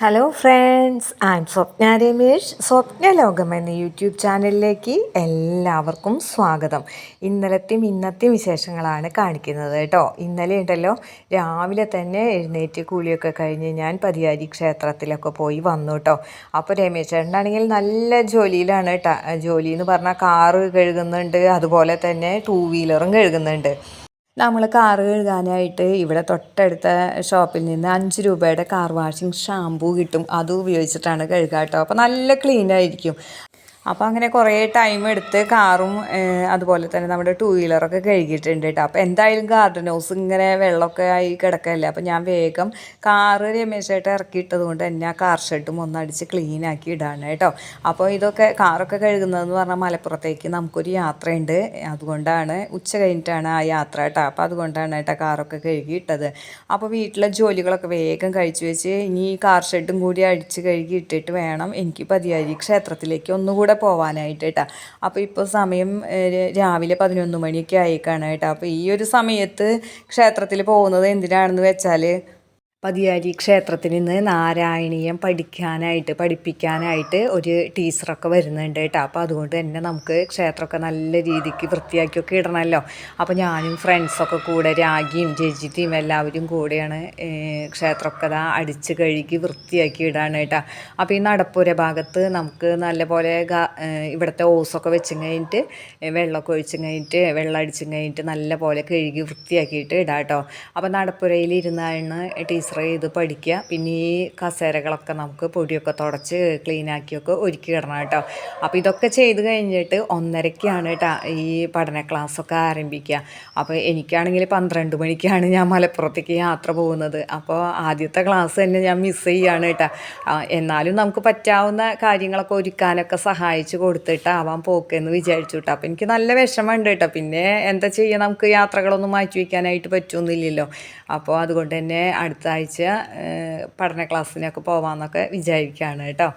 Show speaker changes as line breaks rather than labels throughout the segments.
Hello friends M Swapna Ramesh Swapna Lokam എന്ന YouTube ചാനലിലേക്ക് എല്ലാവർക്കും സ്വാഗതം. ഇന്നലത്തെയും ഇന്നത്തെയും വിശേഷങ്ങളാണ് കാണിക്കുന്നത് കേട്ടോ. ഇന്നലെ ഉണ്ടല്ലോ രാവിലെ തന്നെ എഴുന്നേറ്റ് കൂലിയൊക്കെ കഴിഞ്ഞ് ഞാൻ പതിയാരി ക്ഷേത്രത്തിലൊക്കെ പോയി വന്നു കേട്ടോ. അപ്പോൾ രമേശ് ചേട്ടനാണെങ്കിൽ നല്ല ജോലിയിലാണ് കേട്ടോ. ജോലി എന്ന് പറഞ്ഞാൽ കാറ് കഴുകുന്നുണ്ട് അതുപോലെ തന്നെ ടൂ വീലറും കഴുകുന്നുണ്ട്. നമ്മൾ കാർ കഴുകാനായിട്ട് ഇവിടെ തൊട്ടടുത്ത ഷോപ്പിൽ നിന്ന് അഞ്ച് രൂപയുടെ കാർ വാഷിംഗ് ഷാംപൂ കിട്ടും. അതും ഉപയോഗിച്ചിട്ടാണ് കഴുകുക കേട്ടോ അപ്പോൾ നല്ല ക്ലീൻ ആയിരിക്കും. അപ്പോൾ അങ്ങനെ കുറേ ടൈം എടുത്ത് കാറും അതുപോലെ തന്നെ നമ്മുടെ ടൂ വീലറൊക്കെ കഴുകിയിട്ടുണ്ട് കേട്ടോ അപ്പോൾ എന്തായാലും ഗാർഡൻ ഹൗസ് ഇങ്ങനെ വെള്ളമൊക്കെ ആയി കിടക്കല്ലേ? അപ്പോൾ ഞാൻ വേഗം കാറ് രമേശായിട്ട് ഇറക്കിയിട്ടത് കൊണ്ട് തന്നെ ആ കാർ ഷെഡും ഒന്നടിച്ച് ക്ലീൻ ആക്കി ഇടാണ് കേട്ടോ അപ്പോൾ ഇതൊക്കെ കാറൊക്കെ കഴുകുന്നതെന്ന് പറഞ്ഞാൽ മലപ്പുറത്തേക്ക് നമുക്കൊരു യാത്രയുണ്ട്. അതുകൊണ്ടാണ് ഉച്ച കഴിഞ്ഞിട്ടാണ് ആ യാത്ര കേട്ടോ അപ്പോൾ അതുകൊണ്ടാണ് കേട്ടോ കാറൊക്കെ കഴുകിയിട്ടത് അപ്പോൾ വീട്ടിലെ ജോലികളൊക്കെ വേഗം കഴിച്ചു വെച്ച് ഇനി ഈ കാർ ഷെഡും കൂടി അടിച്ച് കഴുകി ഇട്ടിട്ട് വേണം എനിക്ക് പതിയാരി ക്ഷേത്രത്തിലേക്ക് ഒന്നുകൂടെ പോകാനായിട്ട് കേട്ടോ. അപ്പോൾ ഇപ്പോൾ സമയം രാവിലെ പതിനൊന്ന് മണിയൊക്കെ ആയിക്കാണ് കേട്ടോ. അപ്പോൾ ഈ ഒരു സമയത്ത് ക്ഷേത്രത്തിൽ പോകുന്നത് എന്തിനാണെന്ന് വെച്ചാൽ പതിയാരി ക്ഷേത്രത്തിൽ നിന്ന് നാരായണീയം പഠിക്കാനായിട്ട് പഠിപ്പിക്കാനായിട്ട് ഒരു ടീച്ചറൊക്കെ വരുന്നുണ്ട് കേട്ടോ. അപ്പോൾ അതുകൊണ്ട് തന്നെ നമുക്ക് ക്ഷേത്രമൊക്കെ നല്ല രീതിക്ക് വൃത്തിയാക്കിയൊക്കെ ഇടണമല്ലോ. അപ്പോൾ ഞാനും ഫ്രണ്ട്സൊക്കെ കൂടെ രാഗിയും രജിതയും എല്ലാവരും കൂടെയാണ് ക്ഷേത്രമൊക്കെ ഇതാ അടിച്ച് കഴുകി വൃത്തിയാക്കി ഇടാണ് കേട്ടോ. അപ്പോൾ ഈ നടപ്പുര ഭാഗത്ത് നമുക്ക് നല്ലപോലെ ഇവിടുത്തെ ഓസൊക്കെ വെച്ച് കഴിഞ്ഞിട്ട് വെള്ളമൊക്കെ ഒഴിച്ച് കഴിഞ്ഞിട്ട് വെള്ളം അടിച്ച് കഴിഞ്ഞിട്ട് നല്ലപോലെ കഴുകി വൃത്തിയാക്കിയിട്ട് ഇടാം കേട്ടോ. അപ്പോൾ നടപ്പുരയിൽ ഇരുന്നാണ് ടീച്ചർ ഇത് പഠിക്കുക. പിന്നെ ഈ കസേരകളൊക്കെ നമുക്ക് പൊടിയൊക്കെ തുടച്ച് ക്ലീൻ ആക്കിയൊക്കെ ഒരുക്കി ഇടണം കേട്ടോ. അപ്പോൾ ഇതൊക്കെ ചെയ്ത് കഴിഞ്ഞിട്ട് ഒന്നരയ്ക്കാണ് കേട്ടോ ഈ പഠന ക്ലാസ്സൊക്കെ ആരംഭിക്കുക. അപ്പോൾ എനിക്കാണെങ്കിൽ പന്ത്രണ്ട് മണിക്കാണ് ഞാൻ മലപ്പുറത്തേക്ക് യാത്ര പോകുന്നത്. അപ്പോൾ ആദ്യത്തെ ക്ലാസ് തന്നെ ഞാൻ മിസ് ചെയ്യുകയാണ് കേട്ടോ എന്നാലും നമുക്ക് പറ്റാവുന്ന കാര്യങ്ങളൊക്കെ ഒരുക്കാനൊക്കെ സഹായിച്ച് കൊടുത്തിട്ടാവാം പോക്കെന്ന് വിചാരിച്ചു കേട്ടോ അപ്പോൾ എനിക്ക് നല്ല വിഷമമുണ്ട് കേട്ടോ പിന്നെ എന്താ ചെയ്യുക നമുക്ക് യാത്രകളൊന്നും മാറ്റി വയ്ക്കാനായിട്ട് പറ്റുമെന്നില്ലല്ലോ അപ്പോൾ അതുകൊണ്ട് തന്നെ അടുത്ത ആഴ്ച പഠന ക്ലാസ്സിനൊക്കെ പോകാമെന്നൊക്കെ വിചാരിക്കുകയാണ് കേട്ടോ.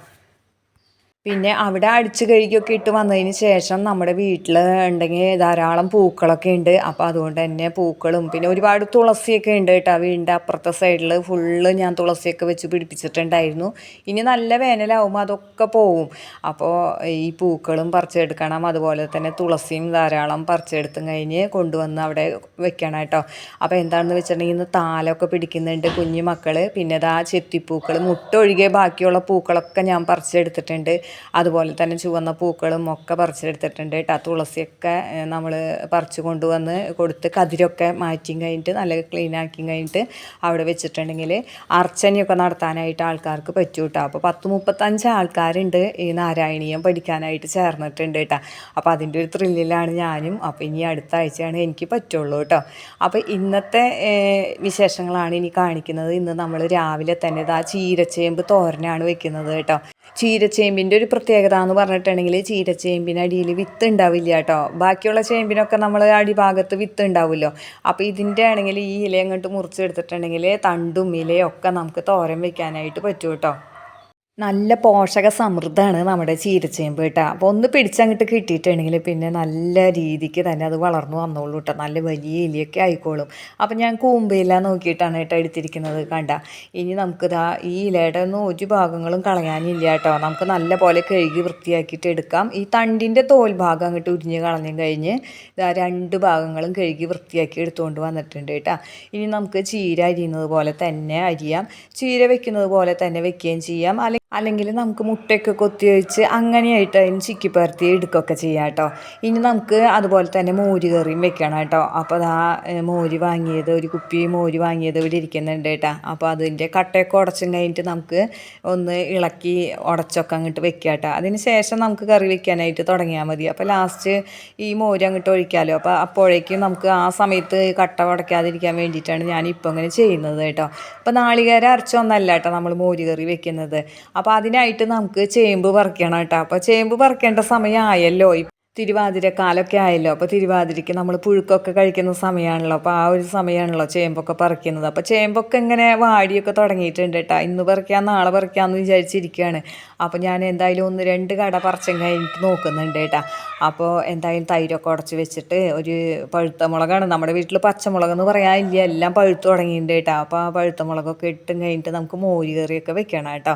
പിന്നെ അവിടെ അടിച്ചു കഴുകിയൊക്കെ ഇട്ട് വന്നതിന് ശേഷം നമ്മുടെ വീട്ടിൽ ഉണ്ടെങ്കിൽ ധാരാളം പൂക്കളൊക്കെ ഉണ്ട്. അപ്പോൾ അതുകൊണ്ട് തന്നെ പൂക്കളും പിന്നെ ഒരുപാട് തുളസിയൊക്കെ ഉണ്ട് കേട്ടോ. വീടിന്റെ അപ്പുറത്തെ സൈഡിൽ ഫുള്ള് ഞാൻ തുളസിയൊക്കെ വെച്ച് പിടിപ്പിച്ചിട്ടുണ്ടായിരുന്നു. ഇനി നല്ല വേനലാവുമ്പോൾ അതൊക്കെ പോവും. അപ്പോൾ ഈ പൂക്കളും പറിച്ചെടുക്കണം അതുപോലെ തന്നെ തുളസിയും ധാരാളം പറിച്ചെടുത്തും കഴിഞ്ഞ് കൊണ്ടുവന്ന് അവിടെ വെക്കണം കേട്ടോ. അപ്പോൾ എന്താണെന്ന് വെച്ചിട്ടുണ്ടെങ്കിൽ ഇന്ന് താലമൊക്കെ പിടിക്കുന്നുണ്ട് കുഞ്ഞു മക്കൾ പിന്നെ ഇതാ ചെത്തിപ്പൂക്കൾ മുട്ടൊഴികെ ബാക്കിയുള്ള പൂക്കളൊക്കെ ഞാൻ പറിച്ചെടുത്തിട്ടുണ്ട്. അതുപോലെ തന്നെ ചുവന്ന പൂക്കളും ഒക്കെ പറിച്ചെടുത്തിട്ടുണ്ട് കേട്ടോ. തുളസിയൊക്കെ നമ്മൾ പറിച്ച് കൊണ്ടുവന്ന് കൊടുത്ത് കതിരൊക്കെ മാറ്റിയും കഴിഞ്ഞിട്ട് നല്ല ക്ലീൻ ആക്കിയും കഴിഞ്ഞിട്ട് അവിടെ വെച്ചിട്ടുണ്ടെങ്കിൽ അർച്ചനയൊക്കെ നടത്താനായിട്ട് ആൾക്കാർക്ക് പറ്റൂ കേട്ടോ. അപ്പോൾ പത്ത് മുപ്പത്തഞ്ച് ആൾക്കാരുണ്ട് ഈ നാരായണീയം പഠിക്കാനായിട്ട് ചേർന്നിട്ടുണ്ട് കേട്ടോ. അപ്പോൾ അതിന്റെ ഒരു ത്രില്ലിലാണ് ഞാനും. അപ്പോൾ ഇനി അടുത്ത ആഴ്ചയാണ് എനിക്ക് പറ്റുള്ളൂ കേട്ടോ. അപ്പോൾ ഇന്നത്തെ വിശേഷങ്ങളാണ് ഇനി കാണിക്കുന്നത്. ഇന്ന് നമ്മൾ രാവിലെ തന്നെ ഇതാ ചീരച്ചേമ്പ് തോരനാണ് വെക്കുന്നത് കേട്ടോ. ചീരച്ചേമ്പിന്റെ ഒരു പ്രത്യേകത എന്ന് പറഞ്ഞിട്ടുണ്ടെങ്കിൽ ചീരച്ചേമ്പിന് അടിയിൽ വിത്ത് ഉണ്ടാവില്ല കേട്ടോ. ബാക്കിയുള്ള ചേമ്പിനൊക്കെ നമ്മൾ അടിഭാഗത്ത് വിത്ത് ഉണ്ടാവുമല്ലോ. അപ്പോൾ ഇതിന്റെ ആണെങ്കിൽ ഈ ഇല അങ്ങോട്ട് മുറിച്ചെടുത്തിട്ടുണ്ടെങ്കിൽ തണ്ടും ഇലയൊക്കെ നമുക്ക് തോരൻ വെക്കാനായിട്ട് പറ്റും കേട്ടോ. നല്ല പോഷക സമൃദ്ധമാണ് നമ്മുടെ ചീരച്ചേമ്പ് കേട്ടോ. അപ്പോൾ ഒന്ന് പിടിച്ചങ്ങോട്ട് കിട്ടിയിട്ടുണ്ടെങ്കിൽ പിന്നെ നല്ല രീതിക്ക് തന്നെ അത് വളർന്നു വന്നോളൂ കേട്ടോ. നല്ല വലിയ ഇലിയൊക്കെ ആയിക്കോളും. അപ്പം ഞാൻ കൂമ്പയില നോക്കിയിട്ടാണ് കേട്ടോ എടുത്തിരിക്കുന്നത് കണ്ട. ഇനി നമുക്ക് ദാ ഈ ഇലയുടെ ഒന്നും ഒരു ഭാഗങ്ങളും കളയാനില്ല കേട്ടോ. നമുക്ക് നല്ല പോലെ കഴുകി വൃത്തിയാക്കിയിട്ട് എടുക്കാം. ഈ തണ്ടിന്റെ തോൽ ഭാഗം അങ്ങോട്ട് ഉരിഞ്ഞ് കളഞ്ഞു കഴിഞ്ഞ് ഇതാ രണ്ട് ഭാഗങ്ങളും കഴുകി വൃത്തിയാക്കി എടുത്തുകൊണ്ട് വന്നിട്ടുണ്ട് കേട്ടോ. ഇനി നമുക്ക് ചീര അരിയുന്നത് പോലെ തന്നെ അരിയാം. ചീര വെക്കുന്നത് പോലെ തന്നെ വെക്കുകയും ചെയ്യാം. അല്ലെങ്കിൽ അല്ലെങ്കിൽ നമുക്ക് മുട്ടയൊക്കെ കൊത്തി വെച്ച് അങ്ങനെയായിട്ട് അതിന് ചിക്കി പരത്തി എടുക്കുകയൊക്കെ ചെയ്യാം കേട്ടോ. ഇനി നമുക്ക് അതുപോലെ തന്നെ മോര് കറിയും വെക്കണം കേട്ടോ. അപ്പോൾ അതാ മോര് വാങ്ങിയത് ഒരു കുപ്പി മോര് വാങ്ങിയത് ഇവിടെ ഇരിക്കുന്നുണ്ട് കേട്ടോ. അപ്പോൾ അതിന്റെ കട്ടയൊക്കെ ഉടച്ചും കഴിഞ്ഞിട്ട് നമുക്ക് ഒന്ന് ഇളക്കി ഉടച്ചൊക്കെ അങ്ങോട്ട് വെക്കുക കേട്ടോ. അതിന് ശേഷം നമുക്ക് കറി വെക്കാനായിട്ട് തുടങ്ങിയാൽ മതി. അപ്പോൾ ലാസ്റ്റ് ഈ മോര് അങ്ങോട്ട് ഒഴിക്കാമല്ലോ. അപ്പോൾ അപ്പോഴേക്കും നമുക്ക് ആ സമയത്ത് കട്ട ഉടയ്ക്കാതിരിക്കാൻ വേണ്ടിയിട്ടാണ് ഞാൻ ഇപ്പോൾ അങ്ങനെ ചെയ്യുന്നത് കേട്ടോ. അപ്പോൾ നാളികേരം അരച്ചൊന്നല്ല കേട്ടോ നമ്മൾ മോര് കറി വെക്കുന്നത്. അപ്പോൾ അതിനായിട്ട് നമുക്ക് ചേമ്പ് പറിക്കണം കേട്ടോ. അപ്പോൾ ചേമ്പ് പറിക്കേണ്ട സമയമായല്ലോ തിരുവാതിരക്കാലമൊക്കെ ആയല്ലോ. അപ്പോൾ തിരുവാതിരയ്ക്ക് നമ്മൾ പുഴുക്കൊക്കെ കഴിക്കുന്ന സമയമാണല്ലോ അപ്പോൾ ആ ഒരു സമയമാണല്ലോ ചേമ്പൊക്കെ പറിക്കുന്നത്. അപ്പോൾ ചേമ്പൊക്കെ ഇങ്ങനെ വാടിയൊക്കെ തുടങ്ങിയിട്ടുണ്ട് കേട്ടോ ഇന്ന് പറിക്കാം നാളെ പറിക്കാമെന്ന് വിചാരിച്ചിരിക്കുകയാണ് അപ്പോൾ ഞാൻ എന്തായാലും ഒന്ന് രണ്ട് കട പറിച്ചും കഴിഞ്ഞിട്ട് നോക്കുന്നുണ്ട് കേട്ടോ അപ്പോൾ എന്തായാലും തൈരൊക്കെ ഉടച്ച് വെച്ചിട്ട് ഒരു പഴുത്ത മുളകാണ്. നമ്മുടെ വീട്ടിൽ പച്ചമുളക് എന്ന് പറയാനില്ല എല്ലാം പഴുത്ത് തുടങ്ങിയിട്ടുണ്ട് കേട്ടോ അപ്പോൾ ആ പഴുത്ത മുളകൊക്കെ ഇട്ടും കഴിഞ്ഞിട്ട് നമുക്ക് മോര് കറിയൊക്കെ വെക്കണം കേട്ടോ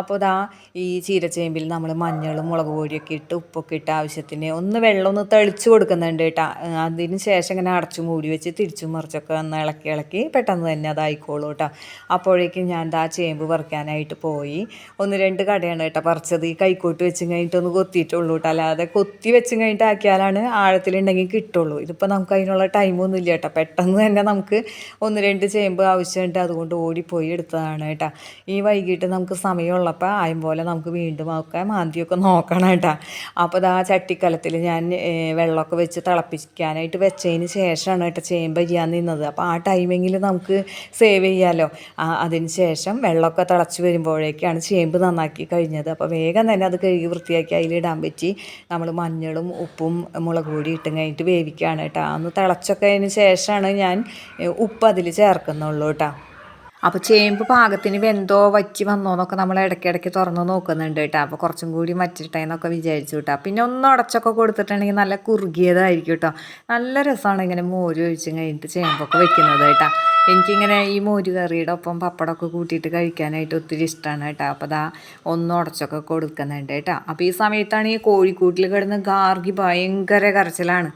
അപ്പോൾ ഇതാ ഈ ചീരച്ചേമ്പിൽ നമ്മൾ മഞ്ഞളും മുളക് പൊടിയൊക്കെ ഇട്ട് ഉപ്പൊക്കെ ഇട്ട് ആവശ്യത്തിന് ഒന്ന് വെള്ളം ഒന്ന് തെളിച്ച് കൊടുക്കുന്നുണ്ട് കേട്ടോ. അതിന് ശേഷം ഇങ്ങനെ അടച്ചു മൂടി വെച്ച് തിരിച്ചും മറിച്ചൊക്കെ ഒന്ന് ഇളക്കി ഇളക്കി പെട്ടെന്ന് തന്നെ അതായിക്കോളൂ കേട്ടോ. അപ്പോഴേക്കും ഞാൻ ആ ചേമ്പ് പറിക്കാനായിട്ട് പോയി. ഒന്ന് രണ്ട് കടയാണ് കേട്ടോ പറിച്ചത്. ഈ കൈക്കോട്ട് വെച്ച് കഴിഞ്ഞിട്ട് ഒന്ന് കൊത്തിയിട്ടുള്ളൂ കേട്ടോ. അല്ലാതെ കൊത്തി വെച്ച് കഴിഞ്ഞിട്ട് ആക്കിയാലാണ് ആഴത്തിലുണ്ടെങ്കിൽ കിട്ടുള്ളൂ. ഇതിപ്പോൾ നമുക്ക് അതിനുള്ള ടൈമൊന്നും ഇല്ല കേട്ടോ. പെട്ടെന്ന് തന്നെ നമുക്ക് ഒന്ന് രണ്ട് ചേമ്പ് ആവശ്യമുണ്ട് അതുകൊണ്ട് ഓടിപ്പോയി എടുത്തതാണ് കേട്ടോ. ഈ വൈകിട്ട് നമുക്ക് സമയമുള്ളപ്പോൾ ആയം പോലെ നമുക്ക് വീണ്ടും ഒക്കെ മാന്തിയൊക്കെ നോക്കണം കേട്ടോ. അപ്പോൾ ആ ചട്ടിക്കലത്തിൽ ഞാൻ വെള്ളമൊക്കെ വെച്ച് തിളപ്പിക്കാനായിട്ട് വെച്ചതിന് ശേഷമാണ് കേട്ടോ ചേമ്പ് ചെയ്യാൻ നിന്നത്. അപ്പോൾ ആ ടൈമിങ്ങിൽ നമുക്ക് സേവ് ചെയ്യാമല്ലോ അതിന് ശേഷം വെള്ളമൊക്കെ തിളച്ച് വരുമ്പോഴേക്കാണ് ചേമ്പ് നന്നാക്കി കഴിഞ്ഞത്. അപ്പോൾ വേഗം തന്നെ അത് കഴുകി വൃത്തിയാക്കി അതിലിടാൻ പറ്റി. നമ്മൾ മഞ്ഞളും ഉപ്പും മുളക് പൊടി ഇട്ടും കഴിഞ്ഞിട്ട് വേവിക്കുകയാണ് കേട്ടോ. അന്ന് തിളച്ചൊക്കെ അതിന് ശേഷമാണ് ഞാൻ ഉപ്പ് അതിൽ ചേർക്കുന്നുള്ളൂ കേട്ടോ. അപ്പോൾ ചേമ്പ് പാകത്തിന് വെന്തോ വറ്റി വന്നോ എന്നൊക്കെ നമ്മൾ ഇടയ്ക്കിടയ്ക്ക് തുറന്ന് നോക്കുന്നുണ്ട് കേട്ടോ. അപ്പോൾ കുറച്ചും കൂടി വറ്റിട്ടെ എന്നൊക്കെ വിചാരിച്ചു കേട്ടോ. പിന്നെ ഒന്ന് ഉടച്ചൊക്കെ കൊടുത്തിട്ടുണ്ടെങ്കിൽ നല്ല കുറുകിയതായിരിക്കും കേട്ടോ. നല്ല രസമാണ് ഇങ്ങനെ മോര് ഒഴിച്ച് കഴിഞ്ഞിട്ട് ചേമ്പൊക്കെ വെക്കുന്നത് കേട്ടോ. എനിക്കിങ്ങനെ ഈ മോര് കറിയുടെ ഒപ്പം പപ്പടമൊക്കെ കൂട്ടിയിട്ട് കഴിക്കാനായിട്ട് ഒത്തിരി ഇഷ്ടമാണ് കേട്ടോ. അപ്പോൾ അതാ ഒന്ന് ഉടച്ചൊക്കെ കൊടുക്കുന്നുണ്ട് കേട്ടോ. അപ്പോൾ ഈ സമയത്താണ് ഈ കോഴിക്കൂട്ടിൽ കിടന്ന് ഗാർഗി ഭയങ്കര കരച്ചിലാണ്.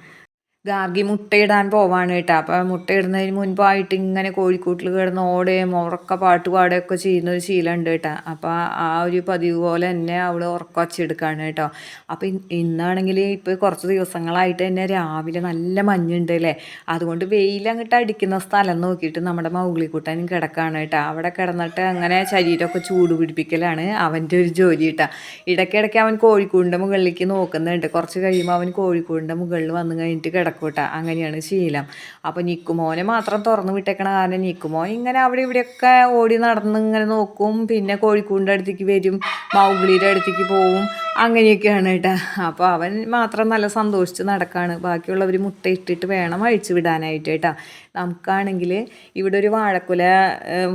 ഗാർഗി മുട്ടയിടാൻ പോവാണ് കേട്ടോ. അപ്പം മുട്ടയിടുന്നതിന് മുൻപായിട്ട് ഇങ്ങനെ കോഴിക്കൂട്ടിൽ കിടന്ന് ഓടുകയും ഉറക്ക പാട്ട് പാടുകയൊക്കെ ചെയ്യുന്ന ഒരു ശീലമുണ്ട് കേട്ടോ. അപ്പോൾ ആ ഒരു പതിവ് പോലെ തന്നെ അവൾ ഉറക്കവച്ചെടുക്കുകയാണ് കേട്ടോ. അപ്പം ഇന്നാണെങ്കിൽ ഇപ്പോൾ കുറച്ച് ദിവസങ്ങളായിട്ട് തന്നെ രാവിലെ നല്ല മഞ്ഞുണ്ട് അല്ലേ? അതുകൊണ്ട് വെയിൽ അങ്ങോട്ട് അടിക്കുന്ന സ്ഥലം നോക്കിയിട്ട് നമ്മുടെ മൗഗ്ലിക്കുട്ടനും കിടക്കുകയാണ് കേട്ടോ. അവിടെ കിടന്നിട്ട് അങ്ങനെ ശരീരമൊക്കെ ചൂട് പിടിപ്പിക്കലാണ് അവന്റെ ഒരു ജോലി കേട്ടോ. ഇടയ്ക്കിടയ്ക്ക് അവൻ കോഴിക്കൂടിന്റെ മുകളിലേക്ക് നോക്കുന്നുണ്ട്. കുറച്ച് കഴിയുമ്പോൾ അവൻ കോഴിക്കൂടിന്റെ മുകളിൽ വന്നു കഴിഞ്ഞിട്ട് കിടക്കും. കിടക്കൂട്ട അങ്ങനെയാണ് ശീലം. അപ്പോൾ നിക്കുമോനെ മാത്രം തുറന്നു വിട്ടേക്കണ കാരണം നിക്കുമോൻ ഇങ്ങനെ അവിടെ ഇവിടെയൊക്കെ ഓടി നടന്ന് ഇങ്ങനെ നോക്കും. പിന്നെ കോഴിക്കൂടിന്റെ അടുത്തേക്ക് വരും മൗഗ്ലിയുടെ അടുത്തേക്ക് പോവും. അങ്ങനെയൊക്കെയാണ് കേട്ടോ. അപ്പോൾ അവൻ മാത്രം നല്ല സന്തോഷിച്ച് നടക്കുകയാണ് ബാക്കിയുള്ളവർ മുട്ട ഇട്ടിട്ട് വേണം അഴിച്ചു വിടാനായിട്ട് കേട്ടോ. നമുക്കാണെങ്കിൽ ഇവിടെ ഒരു വാഴക്കുല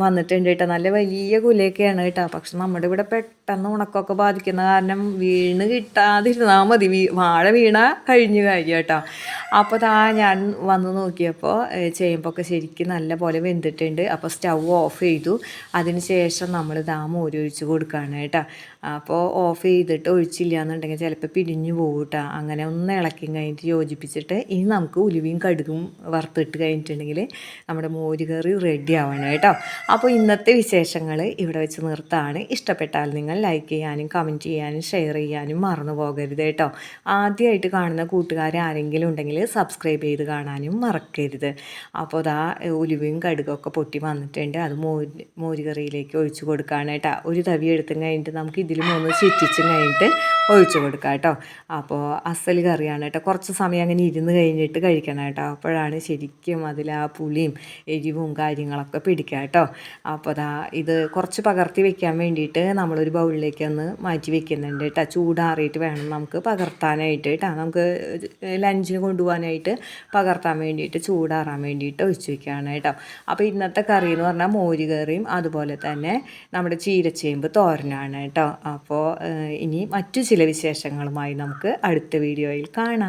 വന്നിട്ടുണ്ട് കേട്ടോ. നല്ല വലിയ കുലയൊക്കെയാണ് കേട്ടോ. പക്ഷെ നമ്മുടെ ഇവിടെ പെട്ടെന്ന് ഉണക്കമൊക്കെ ബാധിക്കുന്ന കാരണം വീണ് കിട്ടാതിരുന്നാൽ മതി. വീ വാഴ വീണ കഴിഞ്ഞു കാര്യം കേട്ടോ. അപ്പോൾ താ ഞാൻ വന്ന് നോക്കിയപ്പോൾ ചെയ്യുമ്പോൾ ശരിക്കും നല്ല പോലെ വെന്തിട്ടുണ്ട്. അപ്പോൾ സ്റ്റൗ ഓഫ് ചെയ്തു. അതിന് ശേഷം നമ്മൾ ദാ മോരൊഴിച്ച് കൊടുക്കുകയാണ് കേട്ടോ. അപ്പോൾ ഓഫ് ചെയ്തിട്ട് ഒഴിച്ചില്ല എന്നുണ്ടെങ്കിൽ ചിലപ്പോൾ പിരിഞ്ഞു പോകും അങ്ങനെ ഒന്ന് ഇളക്കി കഴിഞ്ഞിട്ട് യോജിപ്പിച്ചിട്ട് ഇനി നമുക്ക് ഉലുവയും കടുകും വറുത്തിട്ട് കഴിഞ്ഞിട്ടുണ്ടെങ്കിൽ നമ്മുടെ മോര് കറി റെഡി ആവണം കേട്ടോ. അപ്പോൾ ഇന്നത്തെ വിശേഷങ്ങൾ ഇവിടെ വെച്ച് നിർത്താണ്. ഇഷ്ടപ്പെട്ടാൽ നിങ്ങൾ ലൈക്ക് ചെയ്യാനും കമന്റ് ചെയ്യാനും ഷെയർ ചെയ്യാനും മറന്നു പോകരുത് കേട്ടോ. ആദ്യമായിട്ട് കാണുന്ന കൂട്ടുകാർ ആരെങ്കിലും ഉണ്ടെങ്കിൽ സബ്സ്ക്രൈബ് ചെയ്ത് കാണാനും മറക്കരുത്. അപ്പോൾ അതാ ഉലുവയും കടുകൊക്കെ പൊട്ടി വന്നിട്ടുണ്ട്. അത് മോര് മോര് കറിയിലേക്ക് ഒഴിച്ചു കൊടുക്കുകയാണ് കേട്ടോ. ഒരു തവി എടുത്തും കഴിഞ്ഞിട്ട് നമുക്ക് ഇതിൽ മൂന്ന് ചുറ്റിച്ചും കഴിഞ്ഞിട്ട് ഒഴിച്ചു കൊടുക്കുക കേട്ടോ. അപ്പോൾ അസൽ കറിയാണ് കേട്ടോ. കുറച്ച് സമയം അങ്ങനെ ഇരുന്ന് കഴിഞ്ഞിട്ട് കഴിക്കണം കേട്ടോ. അപ്പോഴാണ് ശരിക്കും അതിൽ ആ പുളിയും എരിവും കാര്യങ്ങളൊക്കെ പിടിക്കുക കേട്ടോ. അപ്പോൾ അതാ ഇത് കുറച്ച് പകർത്തി വെക്കാൻ വേണ്ടിയിട്ട് നമ്മളൊരു ബൗളിലേക്ക് ഒന്ന് മാറ്റി വെക്കുന്നുണ്ട് കേട്ടോ. ചൂടാറിയിട്ട് വേണം നമുക്ക് പകർത്താനായിട്ട് കേട്ടോ. നമുക്ക് ലഞ്ചിന് കൊണ്ടുപോകാനായിട്ട് പകർത്താൻ വേണ്ടിയിട്ട് ചൂടാറാൻ വേണ്ടിയിട്ട് ഒഴിച്ചു വെക്കുകയാണ് കേട്ടോ. അപ്പോൾ ഇന്നത്തെ കറി എന്ന് പറഞ്ഞാൽ മോര് കറിയും അതുപോലെ തന്നെ നമ്മുടെ ചീരച്ചേമ്പ് തോരനാണ് കേട്ടോ. അപ്പോൾ ഇനി മറ്റു ചില വിശേഷങ്ങളുമായി നമുക്ക് അടുത്ത വീഡിയോയിൽ കാണാം.